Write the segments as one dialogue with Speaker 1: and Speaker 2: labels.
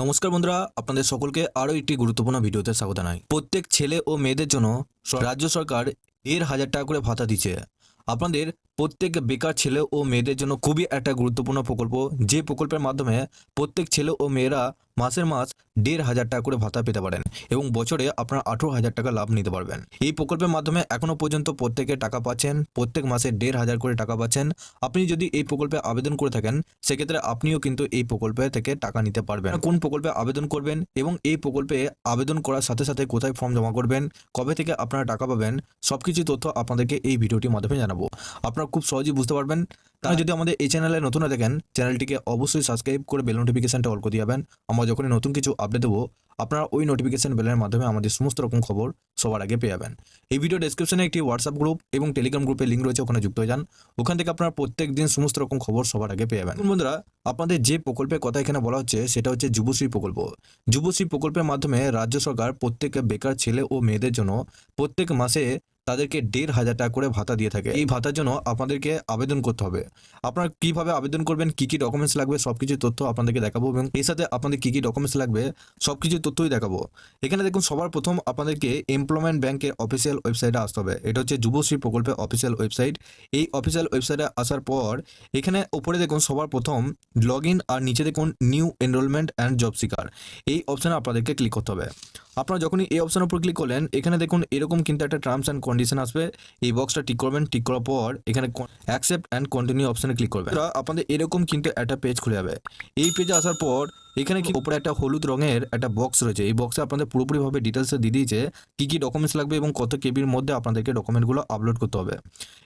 Speaker 1: নমস্কার বন্ধুরা, আপনাদের সকলকে আরও একটি গুরুত্বপূর্ণ ভিডিওতে স্বাগত জানাই। প্রত্যেক ছেলে ও মেয়েদের জন্য রাজ্য সরকার দেড় হাজার টাকা করে ভাতা দিচ্ছে। আপনাদের প্রত্যেক বেকার ছেলে ও মেয়েদের জন্য খুবই একটা গুরুত্বপূর্ণ প্রকল্প। যে প্রকল্পের মাধ্যমে প্রত্যেক ছেলে ও মেয়েরা মাসের মাস দেড় হাজার টাকা করে ভাতা পেতে পারেন এবং বছরে আপনার আঠেরো হাজার টাকা লাভ নিতে পারবেন। এই প্রকল্পের মাধ্যমে এখনও পর্যন্ত প্রত্যেকে টাকা পাচ্ছেন, প্রত্যেক মাসে দেড় হাজার করে টাকা পাচ্ছেন। আপনি যদি এই প্রকল্পে আবেদন করে থাকেন, সেক্ষেত্রে আপনিও কিন্তু এই প্রকল্পে থেকে টাকা নিতে পারবেন। কোন প্রকল্পে আবেদন করবেন এবং এই প্রকল্পে আবেদন করার সাথে সাথে কোথায় ফর্ম জমা করবেন, কবে থেকে আপনারা টাকা পাবেন, সবকিছু তথ্য আপনাদেরকে এই ভিডিওটির মাধ্যমে জানাব। আপনারা খুব সহজেই বুঝতে পারবেন। তারা যদি আমাদের এই চ্যানেলে নতুন হয়ে দেখেন চ্যানেলটিকে অবশ্যই সাবস্ক্রাইব করে বেল নোটিফিকেশনটা অল করে দিয়ে যাবেন। আমরা যখনই নতুন কিছু আপডেট দেবো আপনারা ওই নোটিফিকেশন বেলের মাধ্যমে আমাদের সমস্ত রকম খবর সবার আগে পেয়ে যাবেন। এই ভিডিও ডেসক্রিপশনে একটি হোয়াটসঅ্যাপ গ্রুপ এবং টেলিগ্রাম গ্রুপের লিঙ্ক রয়েছে ওখানে যুক্ত হয়ে যান। ওখান থেকে আপনারা প্রত্যেক দিন সমস্ত রকম খবর সবার আগে পেয়ে যাবেন। বন্ধুরা আপনাদের যে প্রকল্পের কথা এখানে বলা হচ্ছে সেটা হচ্ছে যুবশ্রী প্রকল্প। যুবশ্রী প্রকল্পের মাধ্যমে রাজ্য সরকার প্রত্যেক বেকার ছেলে ও মেয়েদের জন্য প্রত্যেক মাসে তাদেরকে দেড় হাজার টাকা করে ভাতা দিয়ে থাকে। এই ভাতার জন্য আপনাদেরকে আবেদন করতে হবে। আপনারা কীভাবে আবেদন করবেন, কি কি ডকুমেন্টস লাগবে, সবকিছু তথ্য আপনাদেরকে দেখাবো এবং এর সাথে আপনাদের কি কি ডকুমেন্টস লাগবে, সবকিছু তথ্যই দেখাবো। এখানে দেখুন, সবার প্রথম আপনাদেরকে এমপ্লয়মেন্ট ব্যাংকের অফিসিয়াল ওয়েবসাইটে আসতে হবে। এটা হচ্ছে যুবশ্রী প্রকল্পের অফিসিয়াল ওয়েবসাইট এই অফিসিয়াল ওয়েবসাইটে আসার পর এখানে উপরে দেখুন, সবার প্রথম লগ ইন আর নিচে দেখুন new enrolment and job seeker এই অপশানে আপনাদেরকে ক্লিক করতে হবে। আপনারা যখনই এই অপশানের উপর ক্লিক করলেন, এখানে দেখুন, এরকম কিন্তু একটা টার্মস অ্যান্ড কন্ডিশন আসবে, এই বক্সটা টিক করবেন টিক করার পর এখানে অ্যাকসেপ্ট অ্যান্ড কন্টিনিউ অপশানে ক্লিক করবেন। আপনাদের এরকম কিন্তু একটা পেজ খুলে যাবে। এই পেজে আসার পর এখানে কি উপরে একটা হলুদ রঙের একটা বক্স রয়েছে। এই বক্সে আপনাদের পুরোপুরিভাবে ডিটেলস দিয়ে দিয়েছে কি কি ডকুমেন্টস লাগবে এবং কত কেবির মধ্যে আপনাদেরকে ডকুমেন্টগুলো আপলোড করতে হবে।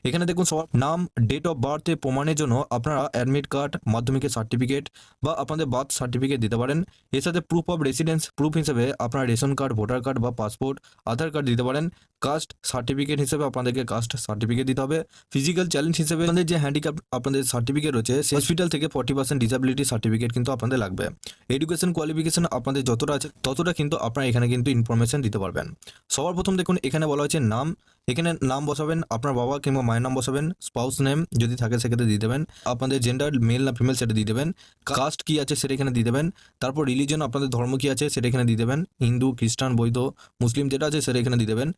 Speaker 1: এখানে দেখুন সবার নাম ডেট অফ বার্থে প্রমাণের জন্য আপনারা অ্যাডমিট কার্ড মাধ্যমিকের সার্টিফিকেট বা আপনাদের বার্থ সার্টিফিকেট দিতে পারেন। এর সাথে প্রুফ অফ রেসিডেন্স প্রুফ হিসেবে আপনার রেশন কার্ড ভোটার কার্ড বা পাসপোর্ট আধার কার্ড দিতে পারেন। কাস্ট সার্টিফিকেট হিসেবে আপনাদেরকে কাস্ট সার্টিফিকেট দিতে হবে। ফিজিক্যাল চ্যালেঞ্জ হিসেবে আপনাদের যে হ্যান্ডিক্যাপ আপনাদের সার্টিফিকেট রয়েছে হসপিটাল থেকে ফর্টি পার্সেন্ট ডিসাবিলিটি সার্টিফিকেট কিন্তু আপনাদের লাগবে। এডুকেশন কোয়ালিফিকেশন আপনাদের যতটা আছে, ততটা কিন্তু আপনারা এখানে কিন্তু ইনফরমেশন দিতে পারবেন। সবার প্রথম দেখুন, এখানে বলা হয়েছে নাম। এখানে নাম বসাবেন, আপনার বাবা কিংবা মায়ের নাম বসাবেন স্পাউস নেম যদি থাকে সেক্ষেত্রে দিয়ে দেবেন, আপনাদের জেন্ডার মেল না ফিমেল সেটা দিয়ে দেবেন কাস্ট কি আছে সেটা এখানে দিয়ে দেবেন, তারপর রিলিজন আপনাদের ধর্ম কি আছে সেটা এখানে দিয়ে দেবেন, হিন্দু, খ্রিস্টান বৈধ মুসলিম যেটা আছে সেটা এখানে দিয়ে দেবেন।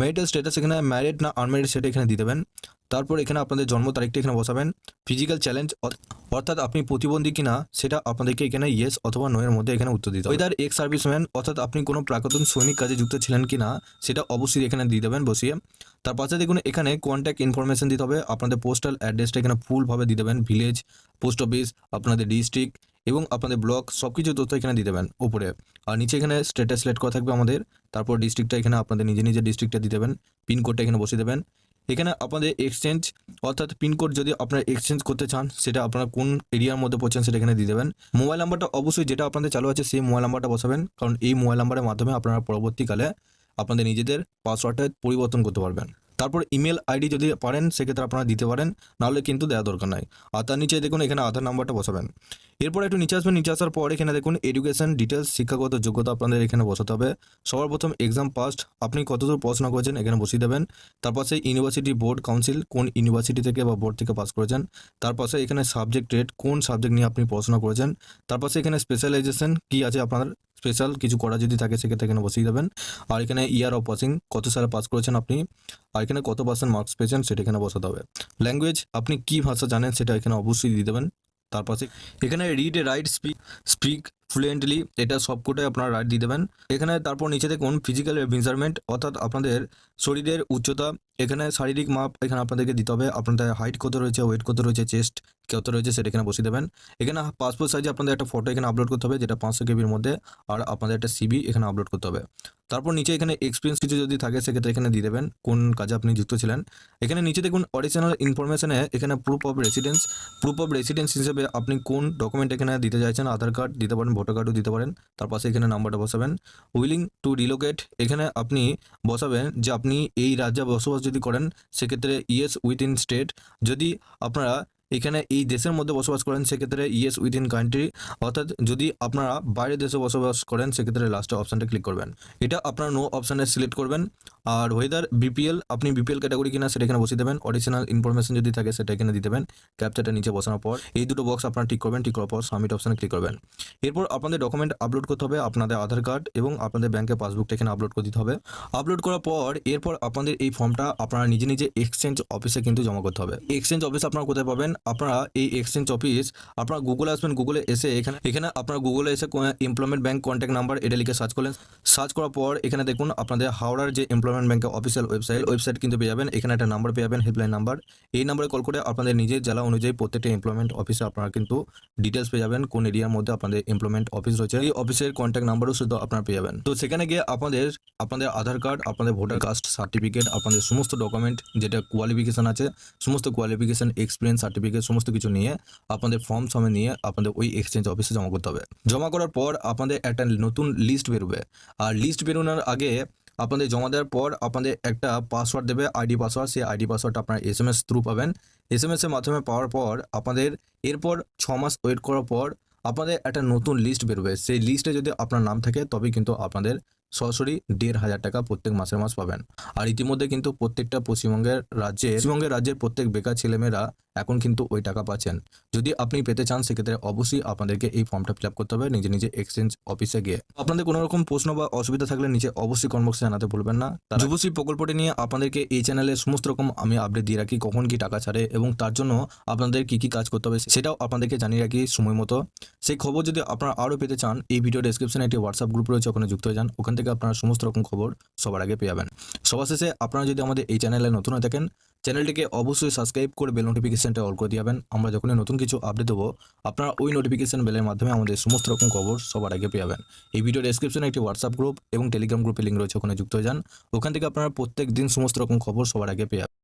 Speaker 1: ম্যারিটাল স্ট্যাটাস এখানে ম্যারিড না আনম্যারিড সেটা এখানে দিয়ে দেবেন। তারপর এখানে আপনাদের জন্ম তারিখটা এখানে বসাবেন। ফিজিক্যাল চ্যালেঞ্জ অর্থাৎ আপনি প্রতিবন্ধী কিনা, সেটা আপনাদেরকে এখানে ইয়েস অথবা নো এর মধ্যে এখানে উত্তর দিতে ওয়েদার এক্স সার্ভিসম্যান অর্থাৎ আপনি কোনো প্রাক্তন সৈনিক কাজে যুক্ত ছিলেন কিনা, সেটা অবশ্যই এখানে দিয়ে দেবেন বসিয়ে। তার পাশে দেখুন, এখানে কন্ট্যাক্ট ইনফরমেশন দিতে হবে। আপনাদের পোস্টাল অ্যাড্রেসটা এখানে ফুলভাবে দিয়ে দেবেন। ভিলেজ পোস্ট অফিস, আপনাদের ডিস্ট্রিক্ট এবং আপনাদের ব্লক সব কিছু তথ্য এখানে দিয়ে দেবেন উপরে। আর নিচে এখানে স্টেটাস সিলেক্ট করা থাকবে আমাদের। তারপর ডিস্ট্রিক্টটা এখানে আপনাদের নিজে নিজের ডিস্ট্রিক্টটা দিয়ে দেবেন পিনকোডটা এখানে বসিয়ে দেবেন। এখানে আপনাদের এক্সচেঞ্জ অর্থাৎ পিনকোড যদি আপনারা এক্সচেঞ্জ করতে চান, সেটা আপনারা কোন এরিয়ার মধ্যে পড়ছেন সেটা এখানে দিয়ে দেবেন মোবাইল নাম্বারটা অবশ্যই যেটা আপনাদের চালু আছে সেই মোবাইল নাম্বারটা বসাবেন। কারণ এই মোবাইল নাম্বারের মাধ্যমে আপনারা পরবর্তীকালে আপনাদের নিজেদের পাসওয়ার্ডটা পরিবর্তন করতে পারবেন। তারপর ইমেল আইডি যদি পারেন, সেক্ষেত্রে আপনারা দিতে পারেন, নাহলে কিন্তু দেওয়া দরকার নাই। আর তার নিচে দেখুন, এখানে আধার নাম্বারটা বসাবেন। এরপর একটু নিচে আসবেন, নিচে আসার পর এখানে দেখুন এডুকেশন ডিটেলস শিক্ষাগত যোগ্যতা আপনাদের এখানে বসাতে হবে। সবার প্রথম এক্সাম পাস্ট আপনি কতদূর পড়াশোনা করেছেন এখানে বসিয়ে দেবেন। তার পাশে ইউনিভার্সিটি বোর্ড কাউন্সিল কোন ইউনিভার্সিটি থেকে বা বোর্ড থেকে পাস করেছেন। তার পাশে এখানে সাবজেক্ট রেট কোন সাবজেক্ট নিয়ে আপনি পড়াশোনা করেছেন। তার পাশে এখানে স্পেশালাইজেশন কী আছে আপনার? স্পেশাল কিছু করা যদি থাকে, সেক্ষেত্রে এখানে বসিয়ে দেবেন। আর এখানে ইয়ার অফ পাসিং কত সালে পাস করেছেন আপনি? আর এখানে কত পার্সেন্ট মার্কস পেয়েছেন, সেটা এখানে বসাতে হবে। ল্যাঙ্গুয়েজ আপনি কী ভাষা জানেন, সেটা এখানে অবশ্যই দিয়ে দেবেন। তার পাশে এখানে read write speak speak fluently এটা সবকটাই আপনারা রাইট দিয়ে দেবেন। এখানে তারপর নিচে দেখুন ফিজিক্যাল মেজারমেন্ট অর্থাৎ আপনাদের শরীরের উচ্চতা, এখানে শারীরিক মাপ এখানে আপনাদেরকে দিতে হবে। আপনাদের হাইট কত রয়েছে ওয়েট কত রয়েছে চেস্ট কত রয়েছে সেটা এখানে বসিয়ে দেবেন। এখানে পাসপোর্ট সাইজে আপনাদের একটা ফটো এখানে আপলোড করতে হবে, যেটা পাঁচশো কেবির মধ্যে, আর আপনাদের একটা সিবি এখানে আপলোড করতে হবে। তারপর নিচে এখানে এক্সপিরিয়েন্স কিছু যদি থাকে, সেক্ষেত্রে এখানে দিয়ে দেবেন কোন কাজে আপনি যুক্ত ছিলেন। এখানে নিচে দেখুন অডিশনাল ইনফরমেশনে এখানে proof of residence proof of residence হিসেবে আপনি কোন ডকুমেন্ট এখানে দিতে চাইছেন, আধার কার্ড দিতে পারেন ভোটার কার্ডও দিতে পারেন। তার পাশে এখানে নাম্বারটা বসাবেন। উইলিং টু রিলোকেট এখানে আপনি বসাবেন যে আপনি এই রাজ্যে বসবাস যদি করেন, সেক্ষেত্রে ইয়েস উইথ ইন স্টেট যদি আপনারা এখানে এই দেশের মধ্যে বসবাস করেন সেক্ষেত্রে ইয়েস উইদিন কান্ট্রি অর্থাৎ যদি আপনারা বাইরের দেশে বসবাস করেন, সেক্ষেত্রে লাস্টে অপশানটা ক্লিক করবেন। এটা আপনারা নো অপশানে সিলেক্ট করবেন। আর ওয়েদার বিপিএল আপনি বিপিএল ক্যাটাগরি কিনা সেটা এখানে বসিয়ে দেবেন। অডিশনাল ইনফরমেশন যদি থাকে সেটা এখানে দিয়ে দেবেন। ক্যাপচারটা নিচে বসানোর পর এই দুটো বক্স আপনারা ঠিক করবেন। ঠিক করার পর সাবমিট অপশানে ক্লিক করবেন। এরপর আপনাদের ডকুমেন্ট আপলোড করতে হবে, আপনাদের আধার কার্ড এবং আপনাদের ব্যাংকের পাসবুকটা এখানে আপলোড করে দিতে হবে। আপলোড করার পর এরপর আপনাদের এই ফর্মটা আপনারা নিজে নিজে এক্সচেঞ্জ অফিসে কিন্তু জমা করতে হবে। এক্সচেঞ্জ অফিস আপনারা কোথায় পাবেন? আপনারা এই এক্সচেঞ্জ অফিস আপনারা গুগলে আসবেন গুগলে এসে এখানে এখানে আপনারা গুগলে এসে এমপ্লয়মেন্ট ব্যাংক কন্ট্যাক্ট নাম্বার এটা লিখে সার্চ করলেন। সার্চ করার পর এখানে দেখুন আপনাদের হাওড়ার যে এমপ্লয়মেন্ট ব্যাংকের অফিসিয়াল ওয়েবসাইট ওয়েবসাইট কিন্তু পেয়ে যাবেন। এখানে একটা নাম্বার পেয়ে যাবেন হেল্পলাইন নাম্বার এই নাম্বারে কল করে আপনাদের নিজের জেলা অনুযায়ী প্রত্যেকটা এমপ্লয়মেন্ট অফিসে আপনারা কিন্তু ডিটেলস পেয়ে যাবেন, কোন এরিয়ার মধ্যে আপনাদের এমপ্লয়মেন্ট অফিস রয়েছে। এই অফিসের কন্ট্যাক্ট নাম্বারও শুধু আপনারা পেয়ে যাবেন। তো সেখানে গিয়ে আপনাদের আপনাদের আধার কার্ড আপনাদের ভোটার কাস্ট সার্টিফিকেট আপনাদের সমস্ত ডকুমেন্ট যেটা কোয়ালিফিকেশন আছে, সমস্ত কোয়ালিফিকেশন এক্সপিরিয়েন্স সার্টিফিকেট সমস্ত কিছু নিয়ে আপনাদের ফর্ম সমে নিয়ে আপনাদের ওই এক্সচেঞ্জ অফিসে জমা করতে হবে। জমা করার পর আপনাদের একটা নতুন লিস্ট বেরোবে। আর লিস্ট বেরোনোর আগে আপনাদের জমা দেওয়ার পর আপনাদের একটা পাসওয়ার্ড দেবে আইডি পাসওয়ার্ড সেই আইডি পাসওয়ার্ডটা আপনার এস এম এস থ্রু পাবেন। এস এম এস এর মাধ্যমে পাওয়ার পর আপনাদের এরপর ছ মাস ওয়েট করার পর আপনাদের একটা নতুন লিস্ট বেরোবে। সেই লিস্টে যদি আপনার নাম থাকে, তবেই কিন্তু আপনাদের সরাসরি দেড় হাজার টাকা প্রত্যেক মাসের মাস পাবেন। আর ইতিমধ্যে কিন্তু প্রত্যেকটা পশ্চিমবঙ্গের রাজ্যে পশ্চিমবঙ্গের রাজ্যের প্রত্যেক বেকার ছেলেমেয়েরা এখন কিন্তু ওই টাকা পাচ্ছেন। যদি আপনি পেতে চান, সেক্ষেত্রে অবশ্যই আপনাদেরকে এই ফর্মটা ফিল করতে হবে নিজে নিজে এক্সচেঞ্জ অফিসে গিয়ে। আপনাদের কোনো রকম প্রশ্ন বা অসুবিধা থাকলে নিচে অবশ্যই কনবক্সে জানাতে ভুলবেন না। যুবশ্রী প্রকল্পটি নিয়ে আপনাদেরকে এই চ্যানেলে সমস্ত রকম আমি আপডেট দিয়ে রাখি, কখন কি টাকা ছাড়ে এবং তার জন্য আপনাদের কি কি কাজ করতে হবে সেটাও আপনাদেরকে জানিয়ে রাখি সময় মতো। সেই খবর যদি আপনারা আরও পেতে চান, এই ভিডিও ডেসক্রিপশনে একটি হোয়াটসঅ্যাপ গ্রুপ রয়েছে, ওখানে যুক্ত হয়ে যান। ওখান থেকে আপনারা সমস্ত রকম খবর সবার আগে পেয়ে যাবেন। সবার শেষে আপনারা যদি আমাদের এই চ্যানেলে নতুন হয়ে থাকেন, চ্যানেলটিকে অবশ্যই সাবস্ক্রাইব করে বেল নোটিফিকেশনটা অল করে দিয়ে যাবেন। আমরা যখনই নতুন কিছু আপডেট দেবো, আপনারা ওই নোটিফিকেশন বেলের মাধ্যমে আমাদের সমস্ত রকম খবর সবার আগে পেয়ে যাবেন। এই ভিডিও ডেসক্রিপশনে একটি হোয়াটসঅ্যাপ গ্রুপ এবং টেলিগ্রাম গ্রুপের লিঙ্ক রয়েছে, ওখানে যুক্ত হয়ে যান। ওখান থেকে আপনারা প্রত্যেক দিন সমস্ত রকম খবর সবার আগে পেয়ে যাবেন।